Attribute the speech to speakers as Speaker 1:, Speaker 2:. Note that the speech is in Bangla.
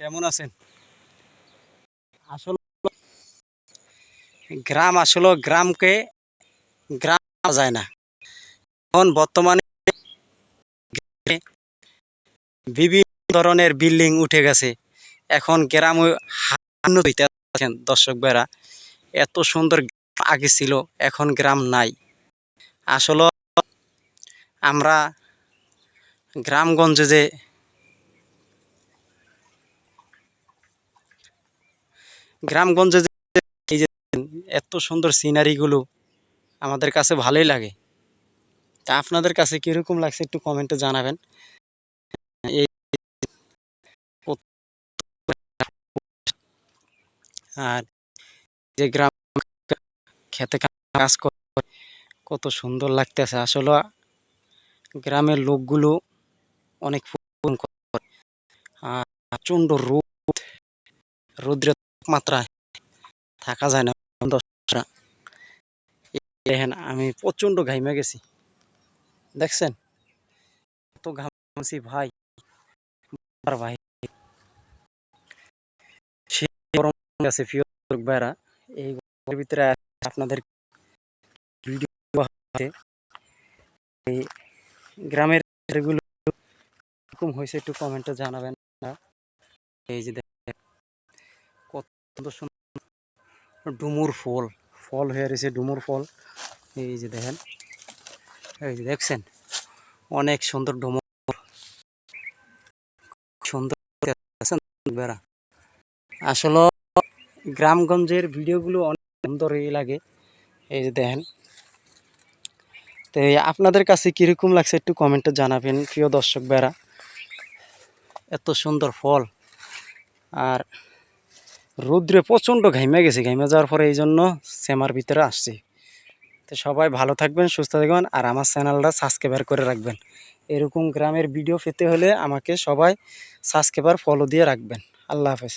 Speaker 1: কেমন আছেন? আসলে গ্রাম আসলে গ্রামকে গ্রাম যায় না। এখন বর্তমানে বিভিন্ন ধরনের বিল্ডিং উঠে গেছে। এখন গ্রাম আছেন দর্শক বেড়া এত সুন্দর আগে ছিল, এখন গ্রাম নাই। আসলে আমরা গ্রামগঞ্জে যে গ্রামগঞ্জে যে এত সুন্দর সিনারিগুলো আমাদের কাছে ভালোই লাগে। তা আপনাদের কাছে কীরকম লাগছে একটু কমেন্টে জানাবেন। এই আর যে গ্রাম খেতে কাজ করে, কত সুন্দর লাগতেছে। আসলে গ্রামের লোকগুলো অনেক আর প্রচণ্ড রোদ রৌদ্রের তাপমাত্রায় থাকা যায় না। এই দেখেন আমি প্রচণ্ড ঘাইমে গেছি। দেখছেন? কত ঘামছি ভাই। ভাই। সে গরম ভাইরা এই ভিতরে আপনাদের এই গ্রামের এগুলো এরকম হয়েছে একটু কমেন্টে জানাবেন। এই যে সুন্দর সুন্দর ডুমুর ফল ফল হয়ে রয়েছে ডুমুর ফল। এই যে দেখেন, এই যে দেখছেন, অনেক সুন্দর ডুমুর সুন্দর বেড়া। আসলে গ্রামগঞ্জের ভিডিওগুলো অনেক সুন্দরই লাগে। এই যে দেখেন, তো আপনাদের কাছে কীরকম লাগছে একটু কমেন্টে জানাবেন, প্রিয় দর্শক বেড়া। এত সুন্দর ফল। আর রৌদ্রে প্রচণ্ড ঘাইমে গেছে, ঘাইমে যাওয়ার পরে এই জন্য সেমার ভিতরে আসছি। তো সবাই ভালো থাকবেন, সুস্থ থাকবেন আর আমার চ্যানেলটা সাবস্ক্রাইবার করে রাখবেন। এরকম গ্রামের ভিডিও পেতে হলে আমাকে সবাই সাবস্ক্রাইবার ফলো দিয়ে রাখবেন। আল্লাহ হাফেজ।